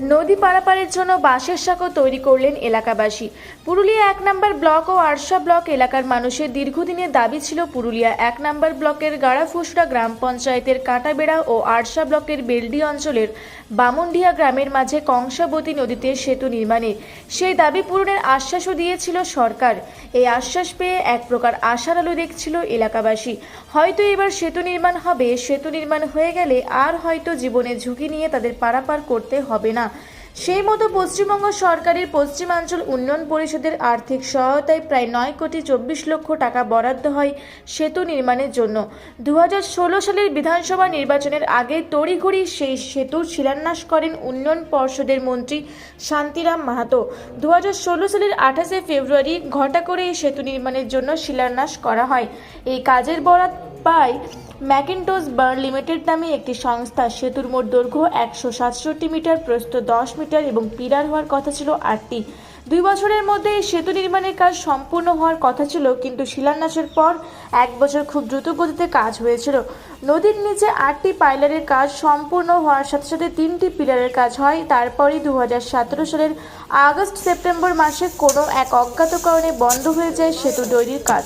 নদী পারাপারের জন্য বাঁশের সাঁকো তৈরি করলেন এলাকাবাসী। পুরুলিয়া এক নম্বর ব্লক ও আরশা ব্লক এলাকার মানুষের দীর্ঘদিনের দাবি ছিল পুরুলিয়া এক নম্বর ব্লকের গাড়াফুসরা গ্রাম পঞ্চায়েতের কাঁটাবেড়া ও আরশা ব্লকের বেলডি অঞ্চলের বামুনডিয়া গ্রামের মাঝে কংসাবতী নদীতে সেতু নির্মাণে। সেই দাবি পূরণের আশ্বাসও দিয়েছিল সরকার। এই আশ্বাস পেয়ে এক প্রকার আশার আলো দেখছিল এলাকাবাসী। হয়তো এবার সেতু নির্মাণ হবে, সেতু নির্মাণ হয়ে গেলে আর হয়তো জীবনের ঝুঁকি নিয়ে তাদের পারাপার করতে হবে না। সেই মতো পশ্চিমবঙ্গ সরকারের পশ্চিমাঞ্চল উন্নয়ন পরিষদের আর্থিক সহায়তায় প্রায় নয় কোটি চব্বিশ লক্ষ টাকা বরাদ্দ হয় সেতু নির্মাণের জন্য। দুহাজার ষোলো সালের বিধানসভা নির্বাচনের আগে তড়িঘড়ি সেই সেতুর শিলান্যাস করেন উন্নয়ন পর্ষদের মন্ত্রী শান্তিরাম মাহাতো। দু হাজার ষোলো সালের আঠাশে ফেব্রুয়ারি ঘটা করে এই সেতু নির্মাণের জন্য শিলান্যাস করা হয়। এই কাজের বরাদ পায় ম্যাকেন্টোস বার্ন লিমিটেড নামে একটি সংস্থা। সেতুর মোট দৈর্ঘ্য একশো সাতষট্টি মিটার, প্রস্থ দশ মিটার এবং পিলার হওয়ার কথা ছিল আটটি। দুই বছরের মধ্যে এই সেতু নির্মাণের কাজ সম্পূর্ণ হওয়ার কথা ছিল, কিন্তু শিলান্যাসের পর এক বছর খুব দ্রুত গতিতে কাজ হয়েছিল। নদীর নিচে আটটি পাইলারের কাজ সম্পূর্ণ হওয়ার সাথে সাথে তিনটি পিলারের কাজ হয়। তারপরই দু সালের আগস্ট সেপ্টেম্বর মাসে কোনো এক অজ্ঞাত কারণে বন্ধ হয়ে যায় সেতু তৈরির কাজ।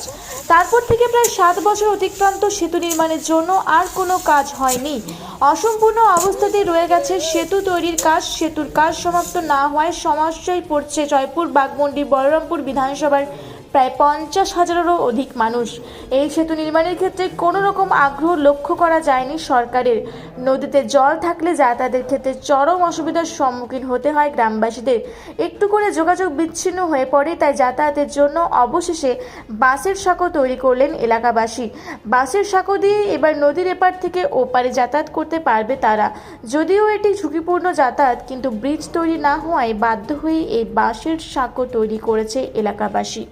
তারপর থেকে প্রায় সাত বছর অতিক্রান্ত সেতু নির্মাণের জন্য আর কোনো কাজ হয়নি। অসম্পূর্ণ অবস্থাতেই রয়ে গেছে সেতু তৈরির কাজ। সেতুর কাজ সমাপ্ত না হওয়ায় সমস্যায় পড়ছে জয়পুর, বাগমন্ডি, বলরামপুর বিধানসভার প্রায় পঞ্চাশ হাজারেরও অধিক মানুষ। এই সেতু নির্মাণের ক্ষেত্রে কোনো রকম আগ্রহ লক্ষ্য করা যায়নি সরকারের। নদীতে জল থাকলে যাতায়াতের ক্ষেত্রে চরম অসুবিধার সম্মুখীন হতে হয় গ্রামবাসীদের। একটু করে যোগাযোগ বিচ্ছিন্ন হয়ে পড়ে, তাই যাতায়াতের জন্য অবশেষে বাসের সাঁকো তৈরি করলেন এলাকাবাসী। বাসের সাঁকো দিয়ে এবার নদীর এপার থেকে ওপারে যাতায়াত করতে পারবে তারা। যদিও এটি ঝুঁকিপূর্ণ যাতায়াত, কিন্তু ব্রিজ তৈরি না হওয়ায় বাধ্য হয়ে এই বাঁশের সাঁকো তৈরি করেছে এলাকাবাসী।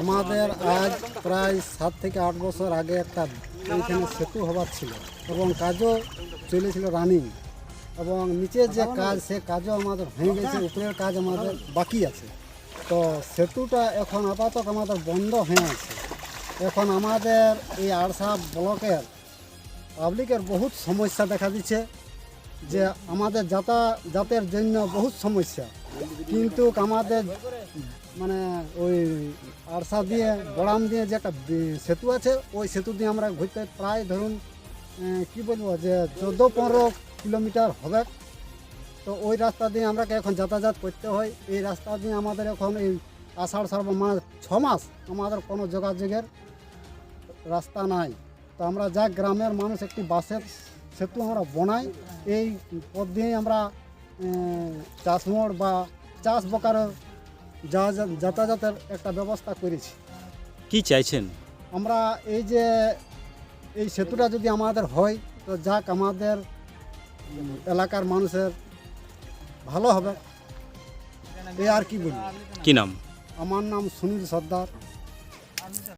আমাদের আজ প্রায় সাত থেকে আট বছর আগে একটা এইখানে সেতু হবার ছিল এবং কাজও চলেছিল রানিং এবং নিচের যে কাজ, সে কাজও আমাদের হয়ে গেছে, উপরের কাজ আমাদের বাকি আছে। তো সেতুটা এখন আপাতত আমাদের বন্ধ হয়ে আছে। এখন আমাদের এই আড়সা ব্লকের পাবলিকের বহুত সমস্যা দেখা দিচ্ছে যে আমাদের যাতায়াতের জন্য বহুত সমস্যা। কিন্তু আমাদের মানে ওই আরসা দিয়ে বড়াম দিয়ে যে একটা সেতু আছে, ওই সেতু দিয়ে আমরা ঘুরতে প্রায় ধরুন কি বলব যে চোদ্দ পনেরো কিলোমিটার হবে। তো ওই রাস্তা দিয়ে আমরা এখন যাতায়াত করতে হয়। এই রাস্তা দিয়ে আমাদের এখন এই আষাঢ় শ্রাবণ মাস, ছ মাস আমাদের কোনো যোগাযোগের রাস্তা নাই। তো আমরা যা গ্রামের মানুষ একটি বাসের সেতু আমরা বনাই, এই পথ দিয়েই আমরা চাষমোড় বা চাষ বকারের যা যা- যাতায়াতের একটা ব্যবস্থা করেছি। কি চাইছেন? আমরা এই যে এই সেতুটা যদি আমাদের হয় তো যাক আমাদের এলাকার মানুষের ভালো হবে। এ আর কি বলি কি নাম? আমার নাম সুনীল সর্দার।